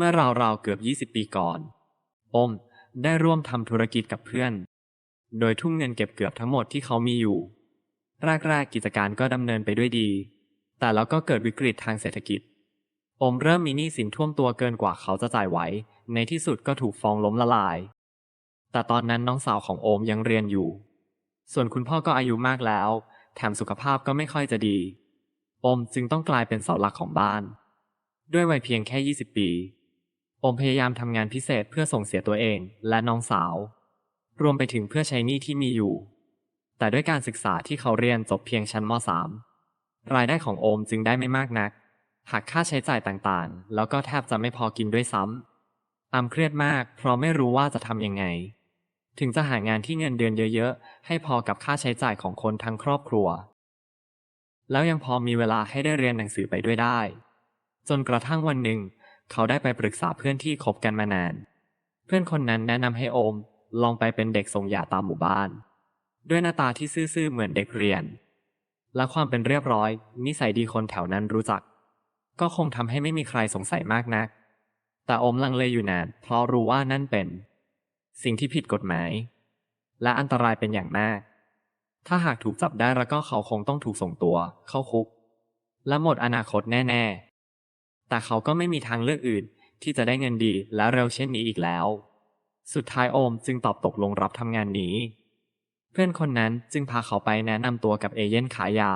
เมื่อราวๆเกือบ 20 ปีก่อนอมได้ร่วมทำธุรกิจกับเพื่อน โดยทุ่มเงินเก็บเกือบทั้งหมดที่เขามีอยู่ แรกๆกิจการก็ดำเนินไปด้วยดี แต่แล้วก็เกิดวิกฤตทางเศรษฐกิจอมเริ่มมีหนี้สินท่วมตัวเกินกว่าเขาจะจ่ายไหว ในที่สุดก็ถูกฟ้องล้มละลาย แต่ตอนนั้นน้องสาวของโอมยังเรียนอยู่ ส่วนคุณพ่อก็อายุมากแล้ว แถมสุขภาพก็ไม่ค่อยจะดีโอมจึงต้องกลายเป็นเสาหลักของบ้าน ด้วยวัยเพียงแค่ 20 ปี โอมพยายามทำงานพิเศษเพื่อส่งเสียตัวเองและน้องสาว รวมไปถึงเพื่อใช้หนี้ที่มีอยู่ แต่ด้วยการศึกษาที่เขาเรียนจบเพียงชั้นม .3 รายได้ของโอมจึงได้ไม่มากนักหักค่าใช้จ่ายต่างๆ แล้วก็แทบจะไม่พอกินด้วยซ้ำอามเครียดมากเพราะไม่รู้ว่าจะทำยังไง ถึงจะหางานที่เงินเดือนเยอะๆ ให้พอกับค่าใช้จ่ายของคนทั้งครอบครัว แล้วยังพอมีเวลาให้ได้เรียนหนังสือไปด้วยได้ จนกระทั่งวันหนึ่ง เขาได้ไปปรึกษาเพื่อนที่คบกันมานาน เพื่อนคนนั้นแนะนำให้โอมลองไปเป็นเด็กส่งยาตามหมู่บ้าน ด้วยหน้าตาที่ซื่อๆเหมือนเด็กเรียน และความเป็นเรียบร้อย นิสัยดีคนแถวนั้นรู้จัก ก็คงทำให้ไม่มีใครสงสัยมากนัก แต่อมลังเลอยู่นาน เพราะรู้ว่านั่นเป็น สิ่งที่ผิดกฎหมาย และอันตรายเป็นอย่างมาก ถ้าหากถูกจับได้แล้วก็เขาคงต้องถูกส่งตัว เข้าคุก และหมดอนาคตแน่ ๆ แต่เขาก็ไม่มีทางเลือกอื่น ที่จะได้เงินดีและเร็วเช่นนี้อีกแล้ว สุดท้ายโอมจึงตอบตกลงรับทำงานนี้ เพื่อนคนนั้นจึงพาเขาไปแนะนำตัวกับเอเย่นขายยา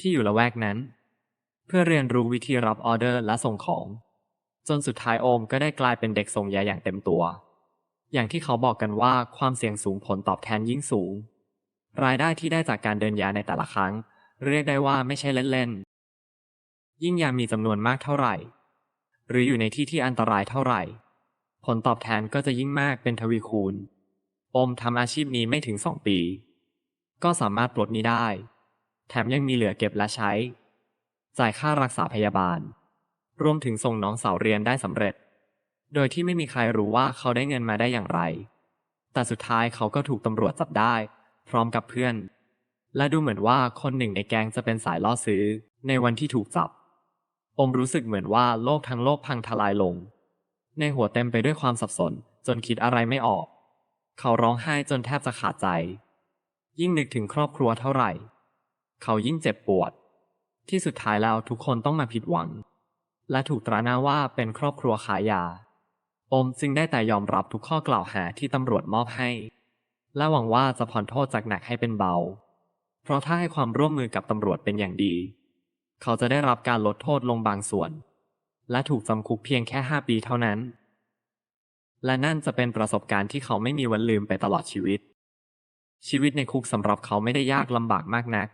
ที่อยู่ละแวกนั้น เพื่อเรียนรู้วิธีรับออเดอร์และส่งของ จนสุดท้ายโอมก็ได้กลายเป็นเด็กส่งยาอย่างเต็มตัว อย่างที่เขาบอกกันว่าความเสี่ยงสูงผลตอบแทนยิ่งสูง รายได้ที่ได้จากการเดินยาในแต่ละครั้ง เรียกได้ว่าไม่ใช่เล่นๆ ยิ่งยามีจำนวนมากเท่าไหร่ หรืออยู่ในที่ที่อันตรายเท่าไหร่ ผลตอบแทนก็จะยิ่งมากเป็นทวีคูณโอมทำอาชีพนี้ไม่ถึงสองปี ก็สามารถปลดหนี้ได้ แถมยังมีเหลือเก็บและใช้ จ่ายค่ารักษาพยาบาล รวมถึงส่งน้องสาวเรียนได้สำเร็จ โดยที่ไม่มีใครรู้ว่าเขาได้เงินมาได้อย่างไร แต่สุดท้ายเขาก็ถูกตำรวจจับได้ พร้อมกับเพื่อน และดูเหมือนว่าคนหนึ่งในแก๊งจะเป็นสายล่อซื้อในวันที่ถูกจับ อมรู้สึกเหมือนว่าโลกทั้งโลกพังทลายลง ในหัวเต็มไปด้วยความสับสน จนคิดอะไรไม่ออก เขาร้องไห้จนแทบจะขาดใจ ยิ่งนึกถึงครอบครัวเท่าไหร่ เขายิ่งเจ็บปวด ที่สุดท้ายแล้วทุกคนต้องมาผิดหวัง และถูกตราหน้าว่าเป็นครอบครัวขายยา อมจึงได้แต่ยอมรับทุกข้อกล่าวหาที่ตำรวจมอบให้ และหวังว่าจะผ่อนโทษจากหนักให้เป็นเบา เพราะถ้าให้ความร่วมมือกับตำรวจเป็นอย่างดี เขาจะได้รับการลดโทษลงบางส่วน และถูกจำคุกเพียงแค่ห้าปีเท่านั้น และนั่นจะเป็นประสบการณ์ที่เขาไม่มีวันลืมไปตลอดชีวิต ชีวิตในคุกสำหรับเขาไม่ได้ยากลำบากมากนัก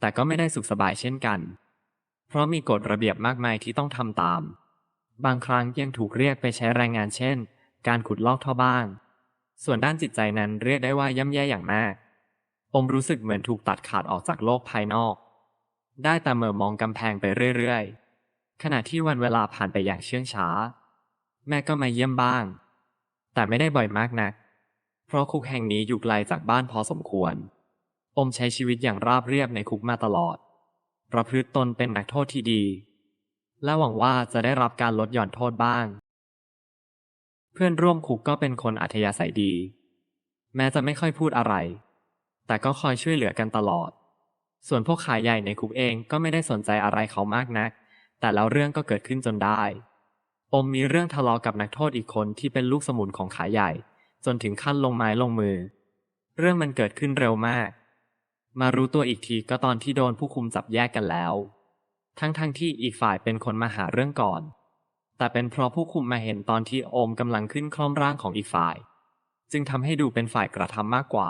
แต่ก็ไม่ได้สุขสบายเช่นกัน เพราะมีกฎระเบียบมากมายที่ต้องทำตาม บางครั้งยังถูกเรียกไปใช้แรงงานเช่น การขุดลอกท่อบ้านส่วนด้านจิตใจนั้นเรียกได้ว่าย่ำแย่อย่างมากอมรู้สึกเหมือนถูกตัดขาดออกจากโลกภายนอก ได้แต่เหม่อมองกำแพงไปเรื่อยๆ ขณะที่วันเวลาผ่านไปอย่างเชื่องช้า แม่ก็มาเยี่ยมบ้าง แต่ไม่ได้บ่อยมากนัก เพราะคุกแห่งนี้อยู่ไกลจากบ้านพอสมควร อมใช้ชีวิตอย่างราบเรียบในคุกมาตลอด ประพฤติตนเป็นนักโทษที่ดี และหวังว่าจะได้รับการลดหย่อนโทษบ้าง เพื่อนร่วมคุกก็เป็นคนอัธยาศัยดี แม้จะไม่ค่อยพูดอะไร แต่ก็คอยช่วยเหลือกันตลอด ส่วนพวกขายใหญ่ในคุกเองก็ไม่ได้สนใจอะไรเขามากนัก แต่แล้วเรื่องก็เกิดขึ้นจนได้ อมมีเรื่องทะเลาะกับนักโทษอีกคนที่เป็นลูกสมุนของขายใหญ่ จนถึงขั้นลงไม้ลงมือ เรื่องมันเกิดขึ้นเร็วมาก มารู้ตัวอีกทีก็ตอนที่โดนผู้คุมจับแยกกันแล้ว ทั้งๆทที่อีกฝ่ายเป็นคนมาหาเรื่องก่อน แต่เป็นเพราะผู้คุมมาเห็นตอนที่อมกำลังขึ้นคล่อมร่างของอีกฝ่าย จึงทำให้ดูเป็นฝ่ายกระทำมากกว่า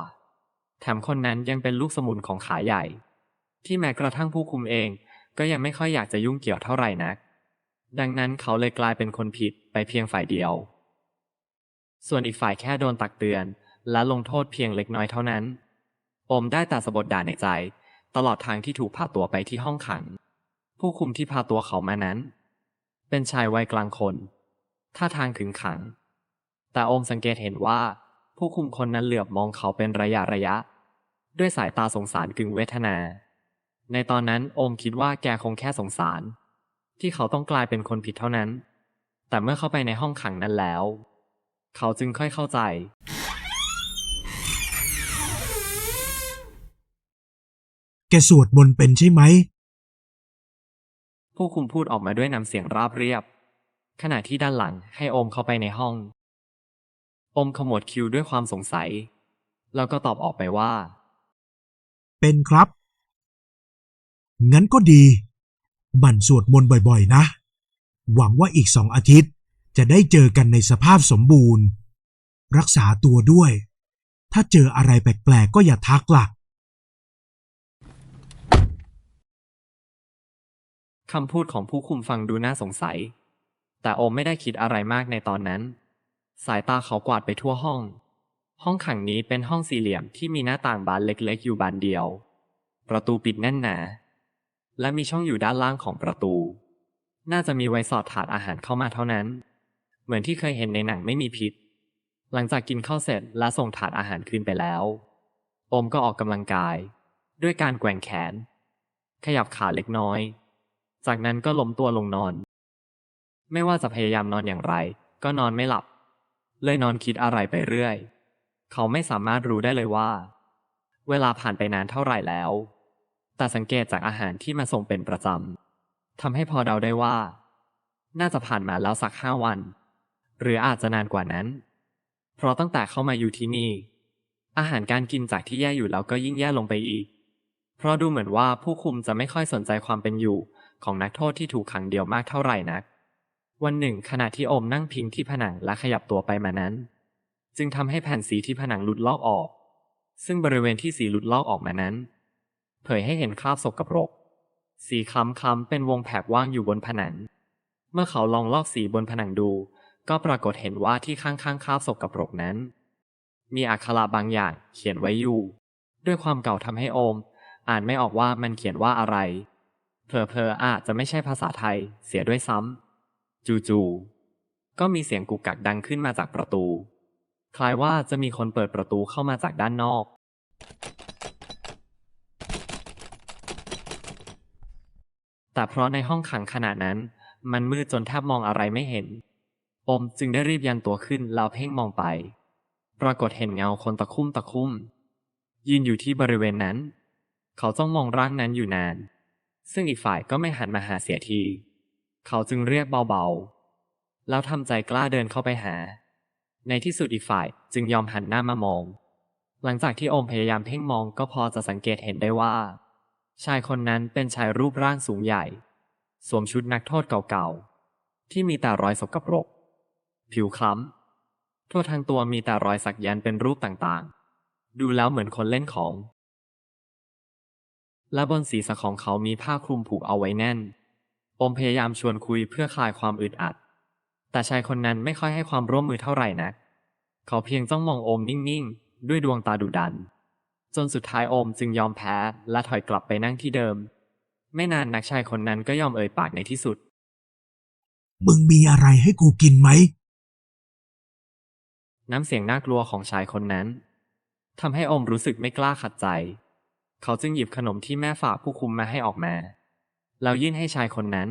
แถมคนนั้นยังเป็นลูกสมุนของขายใหญ่ ที่แม้กระทั่งผู้คุมเอง ก็ยังไม่ค่อยอยากจะยุ่งเกี่ยวเท่าไหร่นัก ดังนั้นเขาเลยกลายเป็นคนผิดไปเพียงฝ่ายเดียว ส่วนอีกฝ่ายแค่โดนตักเตือน และลงโทษเพียงเล็กน้อยเท่านั้นโอมได้แต่สะบดด่าในใจ ตลอดทางที่ถูกพาตัวไปที่ห้องขัง ผู้คุมที่พาตัวเขามานั้น เป็นชายวัยกลางคนท่าทางขึงขัง แต่อมสังเกตเห็นว่า ผู้คุมคนนั้นเหลือบมองเขาเป็นระยะระยะ ด้วยสายตาสงสารกึ่งเวทนา ในตอนนั้นโอมคิดว่าแกคงแค่สงสาร ที่เขาต้องกลายเป็นคนผิดเท่านั้น แต่เมื่อเข้าไปในห้องขังนั้นแล้ว เขาจึงค่อยเข้าใจ แกสวดมนต์เป็นใช่ไหม ผู้คุมพูดออกมาด้วยน้ำเสียงราบเรียบ ขณะที่ด้านหลังให้โอมเข้าไปในห้อง โอมขมวดคิ้วด้วยความสงสัย แล้วก็ตอบออกไปว่า เป็นครับ งั้นก็ดีหมั่นสวดมนต์บ่อยๆ นะ หวังว่าอีกสองอาทิตย์ จะได้เจอกันในสภาพสมบูรณ์ รักษาตัวด้วย ถ้าเจออะไรแปลกๆ ก็อย่าทักล่ะคำพูดของผู้คุมฟังดูน่าสงสัย แต่โอมไม่ได้คิดอะไรมากในตอนนั้น สายตาเขากวาดไปทั่วห้อง ห้องขังนี้เป็นห้องสี่เหลี่ยมที่มีหน้าต่างบานเล็กๆ อยู่บานเดียว ประตูปิดแน่นหนา และมีช่องอยู่ด้านล่างของประตู น่าจะมีไว้สอดถาดอาหารเข้ามาเท่านั้น เหมือนที่เคยเห็นในหนังไม่มีพิษ หลังจากกินข้าวเสร็จและส่งถาดอาหารคืนไปแล้ว โอมก็ออกกำลังกาย ด้วยการแกว่งแขน ขยับขาเล็กน้อย จากนั้นก็ล้มตัวลงนอน ไม่ว่าจะพยายามนอนอย่างไร ก็นอนไม่หลับ เลยนอนคิดอะไรไปเรื่อย เขาไม่สามารถรู้ได้เลยว่า เวลาผ่านไปนานเท่าไหร่แล้ว แต่สังเกตจากอาหารที่มาส่งเป็นประจำทำให้พอเดาได้ว่า น่าจะผ่านมาแล้วสักห้าวัน หรืออาจจะนานกว่านั้น เพราะตั้งแต่เข้ามาอยู่ที่นี่ อาหารการกินจากที่แย่อยู่แล้วก็ยิ่งแย่ลงไปอีก เพราะดูเหมือนว่าผู้คุมจะไม่ค่อยสนใจความเป็นอยู่ของนักโทษที่ถูกขังเดียวมากเท่าไหร่นัก วันหนึ่งขณะที่โอมนั่งพิงที่ผนังและขยับตัวไปมานั้น จึงทำให้แผ่นสีที่ผนังหลุดลอกออก ซึ่งบริเวณที่สีหลุดลอกออกมานั้น เผยให้เห็นคราบสกปรก สีคล้ำๆเป็นวงแผกว่างอยู่บนผนัง เมื่อเขาลองลอกสีบนผนังดู ก็ปรากฏเห็นว่าที่ข้างๆคราบสกปรกนั้น มีอักขระบางอย่างเขียนไว้อยู่ ด้วยความเก่าทำให้โอม อ่านไม่ออกว่ามันเขียนว่าอะไรเพลอๆอาจจะไม่ใช่ภาษาไทยเสียด้วยซ้ำจู่ๆก็มีเสียงกุกกักดังขึ้นมาจากประตู คล้ายว่าจะมีคนเปิดประตูเข้ามาจากด้านนอก แต่เพราะในห้องขังขนาดนั้น มันมืดจนแทบมองอะไรไม่เห็นโอมจึงได้รีบยันตัวขึ้นแล้วเพ่งมองไป ปรากฏเห็นเงาคนตะคุ่มตะคุ่ม ยืนอยู่ที่บริเวณนั้น เขาจ้องมองร่างนั้นอยู่นาน ซึ่งอีกฝ่ายก็ไม่หันมาหาเสียที เขาจึงเรียกเบาๆ แล้วทำใจกล้าเดินเข้าไปหา ในที่สุดอีกฝ่ายจึงยอมหันหน้ามามอง หลังจากที่โอมพยายามเพ่งมองก็พอจะสังเกตเห็นได้ว่า ชายคนนั้นเป็นชายรูปร่างสูงใหญ่ สวมชุดนักโทษเก่าๆ ที่มีแต่รอยสกปรก ผิวคล้ำทั่วทั้งตัวมีแต่รอยสักยันเป็นรูปต่างๆ ดูแล้วเหมือนคนเล่นของ และบนศีรษะของเขามีผ้าคลุมผูกเอาไว้แน่นโอมพยายามชวนคุยเพื่อคลายความอึดอัด แต่ชายคนนั้นไม่ค่อยให้ความร่วมมือเท่าไหร่นัก เขาเพียงจ้องมองโอมนิ่งๆ ด้วยดวงตาดุดัน จนสุดท้ายโอมจึงยอมแพ้และถอยกลับไปนั่งที่เดิม ไม่นานนักชายคนนั้นก็ยอมเอ่ยปากในที่สุด มึงมีอะไรให้กูกินไหม น้ำเสียงน่ากลัวของชายคนนั้นทำให้โอมรู้สึกไม่กล้าขัดใจ เขาจึงหยิบขนมที่แม่ฝากผู้คุมมาให้ออกมา แล้วยื่นให้ชายคนนั้น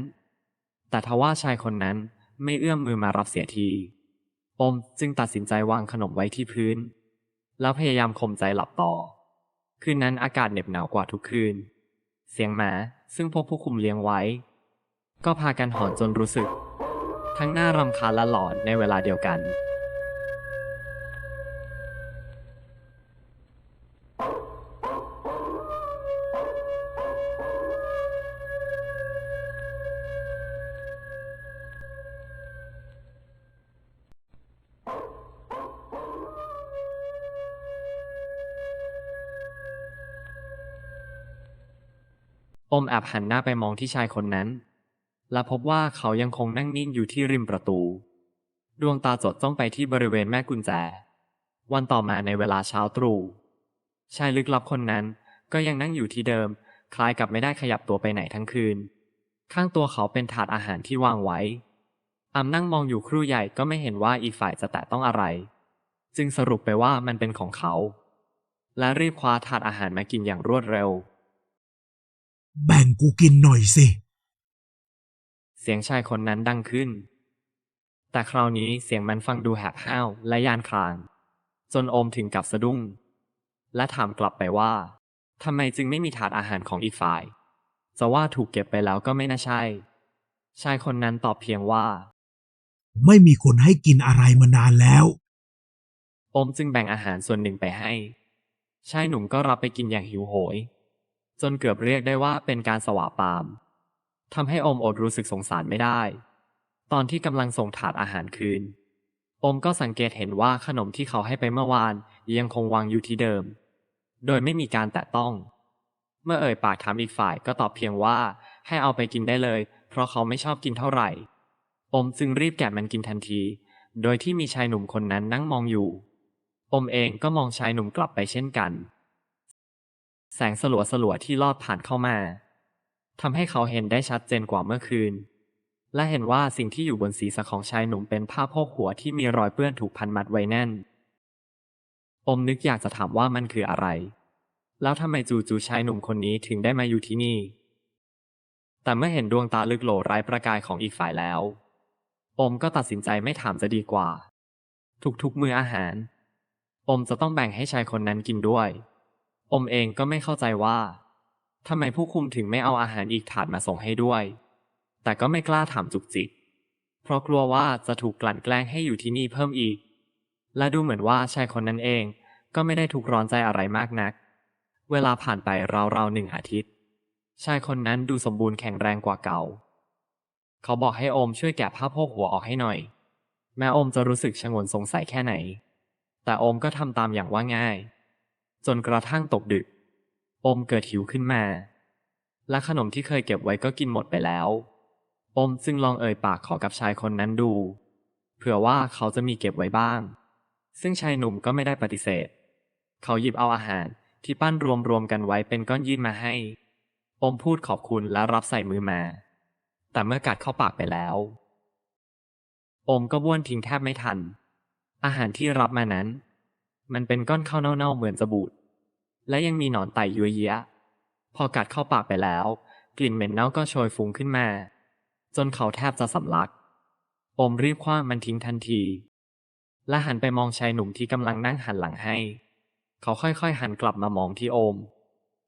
แต่ทว่าชายคนนั้นไม่เอื้อมมือมารับเสียทีโอมจึงตัดสินใจวางขนมไว้ที่พื้น แล้วพยายามข่มใจหลับต่อ คืนนั้นอากาศเหน็บหนาวกว่าทุกคืน เสียงหมาซึ่งพวกผู้คุมเลี้ยงไว้ ก็พากันหอนจนรู้สึก ทั้งน่ารำคาญและหลอนในเวลาเดียวกัน มแอบหันหน้าไปมองที่ชายคนนั้น และพบว่าเขายังคงนั่งนิ่งอยู่ที่ริมประตู ดวงตาจดจ้องไปที่บริเวณแม่กุญแจ วันต่อมาในเวลาเช้าตรู่ชายลึกลับคนนั้นก็ยังนั่งอยู่ที่เดิม คล้ายกับไม่ได้ขยับตัวไปไหนทั้งคืน ข้างตัวเขาเป็นถาดอาหารที่วางไว้อำนั่งมองอยู่ครู่ใหญ่ก็ไม่เห็นว่าอีกฝ่ายจะแตะต้องอะไร จึงสรุปไปว่ามันเป็นของเขา และรีบคว้าถาดอาหารมากินอย่างรวดเร็ว แบ่งกูกินหน่อยสิ เสียงชายคนนั้นดังขึ้น แต่คราวนี้เสียงมันฟังดูแหบห้าวและยานคลางจนโอมถึงกับสะดุ้ง และถามกลับไปว่าทำไมจึงไม่มีถาดอาหารของอีกฝ่าย จะว่าถูกเก็บไปแล้วก็ไม่น่าใช่ ชายคนนั้นตอบเพียงว่า ไม่มีคนให้กินอะไรมานานแล้ว โอมจึงแบ่งอาหารส่วนหนึ่งไปให้ ชายหนุ่มก็รับไปกินอย่างหิวโหย จนเกือบเรียกได้ว่าเป็นการสวาปามทำให้อมอดรู้สึกสงสารไม่ได้ ตอนที่กำลังส่งถาดอาหารคืน อมก็สังเกตเห็นว่าขนมที่เขาให้ไปเมื่อวานยังคงวางอยู่ที่เดิม โดยไม่มีการแตะต้อง เมื่อเอ่ยปากถามอีกฝ่ายก็ตอบเพียงว่าให้เอาไปกินได้เลย เพราะเขาไม่ชอบกินเท่าไหร่ อมจึงรีบแกะมันกินทันที โดยที่มีชายหนุ่มคนนั้นนั่งมองอยู่ อมเองก็มองชายหนุ่มกลับไปเช่นกัน แสงสลัวสลัวที่ลอดผ่านเข้ามาทำให้เขาเห็นได้ชัดเจนกว่าเมื่อคืน และเห็นว่าสิ่งที่อยู่บนศีรษะของชายหนุ่มเป็นผ้าโพกหัวที่มีรอยเปื้อนถูกพันมัดไว้แน่น อมนึกอยากจะถามว่ามันคืออะไร แล้วทำไมจู่ๆชายหนุ่มคนนี้ถึงได้มาอยู่ที่นี่ แต่เมื่อเห็นดวงตาลึกโหลไร้ประกายของอีกฝ่ายแล้ว อมก็ตัดสินใจไม่ถามจะดีกว่า ทุกๆมื้ออาหาร อมจะต้องแบ่งให้ชายคนนั้นกินด้วย อมเองก็ไม่เข้าใจว่าทำไมผู้คุมถึงไม่เอาอาหารอีกถาดมาส่งให้ด้วย แต่ก็ไม่กล้าถามจุกจิก เพราะกลัวว่าจะถูกกลั่นแกล้งให้อยู่ที่นี่เพิ่มอีก และดูเหมือนว่าชายคนนั้นเองก็ไม่ได้ถูกร้อนใจอะไรมากนัก เวลาผ่านไปราวๆหนึ่งอาทิตย์ ชายคนนั้นดูสมบูรณ์แข็งแรงกว่าเก่า เขาบอกให้อมช่วยแกะผ้าโพกหัวออกให้หน่อย แม้อมจะรู้สึกชงนสงสัยแค่ไหน แต่อมก็ทำตามอย่างว่าง่าย จนกระทั่งตกดึก อมเกิดหิวขึ้นมา และขนมที่เคยเก็บไว้ก็กินหมดไปแล้ว อมจึงลองเอ่ยปากขอกับชายคนนั้นดู เผื่อว่าเขาจะมีเก็บไว้บ้าง ซึ่งชายหนุ่มก็ไม่ได้ปฏิเสธ เขาหยิบเอาอาหารที่ปั้นรวมๆกันไว้เป็นก้อนยื่นมาให้ อมพูดขอบคุณและรับใส่มือมา แต่เมื่อกัดเข้าปากไปแล้ว อมก็บ้วนทิ้งแทบไม่ทัน อาหารที่รับมานั้น มันเป็นก้อนข้าวเน่าๆเหมือนจะบูดและยังมีหนอนไต่ยัวเยียะ พอกัดเข้าปากไปแล้ว กลิ่นเหม็นเน่าก็โชยฟุ้งขึ้นมา จนเขาแทบจะสำลัก อมรีบคว้ามันทิ้งทันที และหันไปมองชายหนุ่มที่กำลังนั่งหันหลังให้ เขาค่อยๆหันกลับมามองที่โอม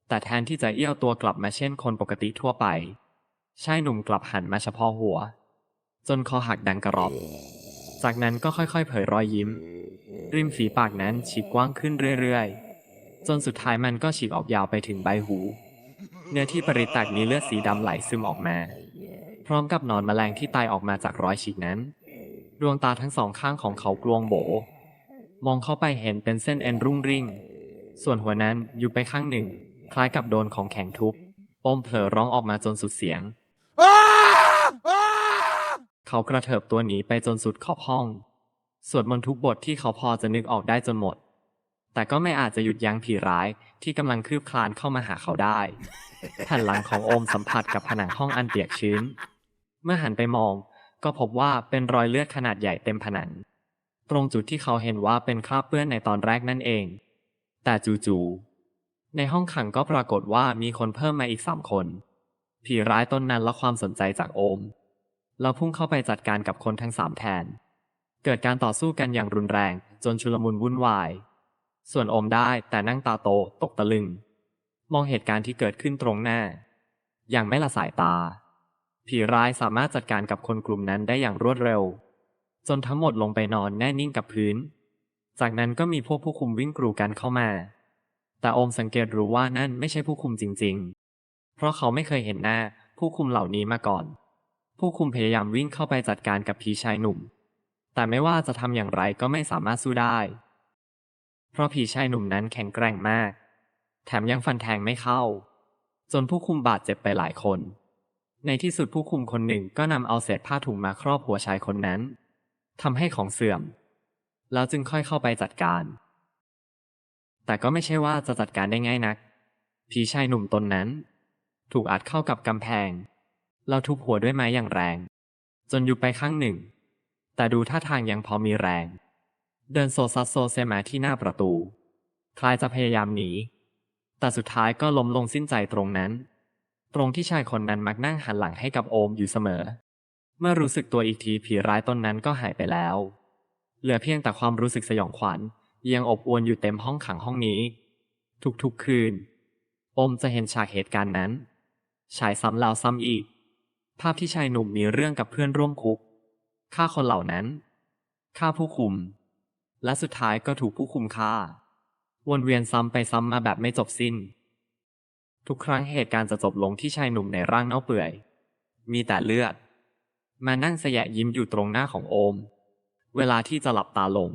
แต่แทนที่จะเอี้ยวตัวกลับมาเช่นคนปกติทั่วไป ชายหนุ่มกลับหันมาเฉพาะหัว จนคอหักดังกระรอบ จากนั้นก็ค่อยๆ เผยรอยยิ้ม ริมฝีปากนั้นฉีกกว้างขึ้นเรื่อยๆ จนสุดท้ายมันก็ฉีกออกยาวไปถึงใบหู เนื้อที่ปริตักมีเลือดสีดำไหลซึมออกมา พร้อมกับหนอนแมลงที่ตายออกมาจากรอยฉีกนั้น ดวงตาทั้งสองข้างของเขากลวงโบ มองเข้าไปเห็นเป็นเส้นเอ็นรุ่งริ่ง ส่วนหัวนั้นอยู่ไปข้างหนึ่ง คล้ายกับโดนของแข็งทุบโอมเผลอร้องออกมาจนสุดเสียง เขากระเถิบตัวหนีไปจนสุดขอบห้อง สวดมนต์ทุกบทที่เขาพอจะนึกออกได้จนหมด แต่ก็ไม่อาจจะหยุดยั้งผีร้ายที่กำลังคืบคลานเข้ามาหาเขาได้แผ่นหลังของโอมสัมผัสกับผนังห้องอันเปียกชื้น เมื่อหันไปมอง ก็พบว่าเป็นรอยเลือดขนาดใหญ่เต็มผนัง ตรงจุดที่เขาเห็นว่าเป็นคราบเปื้อนในตอนแรกนั่นเอง แต่จู่ๆในห้องขังก็ปรากฏว่ามีคนเพิ่มมาอีกสามคน ผีร้ายตนนั้นละความสนใจจากโอมเราพุ่งเข้าไปจัดการกับคนทั้งสามแทน เกิดการต่อสู้กันอย่างรุนแรง จนชุลมุนวุ่นวาย ส่วนอมได้แต่นั่งตาโตตกตะลึง มองเหตุการณ์ที่เกิดขึ้นตรงหน้า อย่างไม่ละสายตา ผีร้ายสามารถจัดการกับคนกลุ่มนั้นได้อย่างรวดเร็ว จนทั้งหมดลงไปนอนแน่นิ่งกับพื้น จากนั้นก็มีพวกผู้คุมวิ่งกรูกันเข้ามา แต่อมสังเกตรู้ว่านั่นไม่ใช่ผู้คุมจริง ๆ เพราะเขาไม่เคยเห็นหน้าผู้คุมเหล่านี้มาก่อน ผู้คุมพยายามวิ่งเข้าไปจัดการกับผีชายหนุ่ม แต่ไม่ว่าจะทำอย่างไรก็ไม่สามารถสู้ได้ เพราะผีชายหนุ่มนั้นแข็งแกร่งมาก แถมยังฟันแทงไม่เข้า จนผู้คุมบาดเจ็บไปหลายคน ในที่สุดผู้คุมคนหนึ่งก็นำเอาเศษผ้าถุงมาครอบหัวชายคนนั้นทำให้ของเสื่อม แล้วจึงค่อยเข้าไปจัดการ แต่ก็ไม่ใช่ว่าจะจัดการได้ง่ายนัก ผีชายหนุ่มตนนั้น ถูกอัดเข้ากับกำแพง เราทุบหัวด้วยไม้อย่างแรง จนอยู่ไปข้างหนึ่ง แต่ดูท่าทางยังพอมีแรง เดินโซซัสโซเซมาที่หน้าประตู คล้ายจะพยายามหนี แต่สุดท้ายก็ล้มลงสิ้นใจตรงนั้น ตรงที่ชายคนนั้นมักนั่งหันหลังให้กับโอมอยู่เสมอ เมื่อรู้สึกตัวอีกทีผีร้ายตนนั้นก็หายไปแล้ว เหลือเพียงแต่ความรู้สึกสยองขวัญยังอบอวลอยู่เต็มห้องขังห้องนี้ ทุกๆคืน โอมจะเห็นฉากเหตุการณ์นั้น ฉายซ้ำแล้วซ้ำอีก ภาพที่ชายหนุ่มมีเรื่องกับเพื่อนร่วมคุก ฆ่าคนเหล่านั้นฆ่าผู้คุม และสุดท้ายก็ถูกผู้คุมฆ่า วนเวียนซ้ำไปซ้ำมาแบบไม่จบสิ้น ทุกครั้งเหตุการณ์จะจบลงที่ชายหนุ่มในร่างเน่าเปื่อย มีแต่เลือด มานั่งแสยะยิ้มอยู่ตรงหน้าของโอม เวลาที่จะหลับตาลง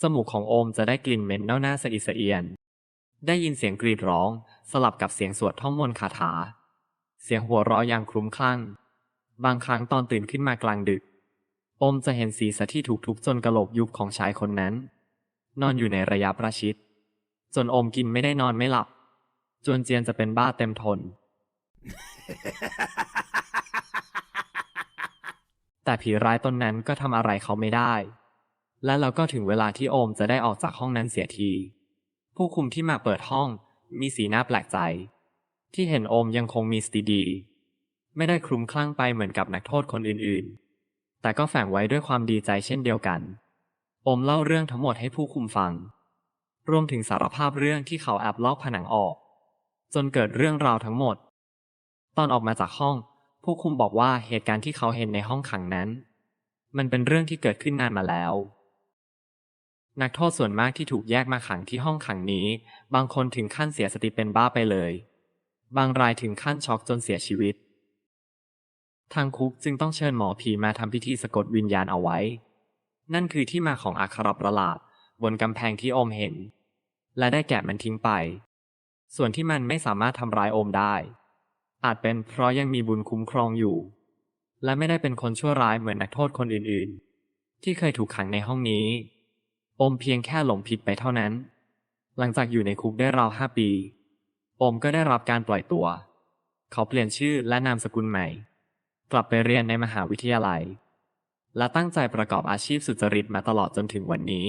จมูกของโอมจะได้กลิ่นเหม็นเน่าหน้าสะอิดสะเอียน ได้ยินเสียงกรีดร้อง สลับกับเสียงสวดท่องมนต์คาถา เสียงหัวเราะอย่างคลุ้มคลั่ง บางครั้งตอนตื่นขึ้นมากลางดึก อมจะเห็นศีรษะที่ถูกทุบจนกระโหลกยุบของชายคนนั้น นอนอยู่ในระยะประชิด จนอมกินไม่ได้นอนไม่หลับ จนเจียนจะเป็นบ้าเต็มทน แต่ผีร้ายตนนั้นก็ทำอะไรเขาไม่ได้ และเราก็ถึงเวลาที่โอมจะได้ออกจากห้องนั้นเสียที ผู้คุมที่มาเปิดห้องมีสีหน้าแปลกใจ ที่เห็นโอมยังคงมีสติดี ไม่ได้คลุ้มคลั่งไปเหมือนกับนักโทษคนอื่นๆ แต่ก็แฝงไว้ด้วยความดีใจเช่นเดียวกัน อมเล่าเรื่องทั้งหมดให้ผู้คุมฟัง รวมถึงสารภาพเรื่องที่เขาแอบลอกผนังออก จนเกิดเรื่องราวทั้งหมด ตอนออกมาจากห้อง ผู้คุมบอกว่าเหตุการณ์ที่เขาเห็นในห้องขังนั้น มันเป็นเรื่องที่เกิดขึ้นนานมาแล้ว นักโทษส่วนมากที่ถูกแยกมาขังที่ห้องขังนี้ บางคนถึงขั้นเสียสติเป็นบ้าไปเลย บางรายถึงขั้นช็อกจนเสียชีวิต ทางคุกจึงต้องเชิญหมอผีมาทำพิธีสะกดวิญญาณเอาไว้ นั่นคือที่มาของอักขระประหลาด บนกำแพงที่โอมเห็น และได้แกะมันทิ้งไป ส่วนที่มันไม่สามารถทำร้ายโอมได้ อาจเป็นเพราะยังมีบุญคุ้มครองอยู่ และไม่ได้เป็นคนชั่วร้ายเหมือนนักโทษคนอื่นๆ ที่เคยถูกขังในห้องนี้ โอมเพียงแค่หลงผิดไปเท่านั้น หลังจากอยู่ในคุกได้ราวห้าปี โอมก็ได้รับการปล่อยตัว เขาเปลี่ยนชื่อและนามสกุลใหม่ กลับไปเรียนในมหาวิทยาลัย และตั้งใจประกอบอาชีพสุจริตมาตลอดจนถึงวันนี้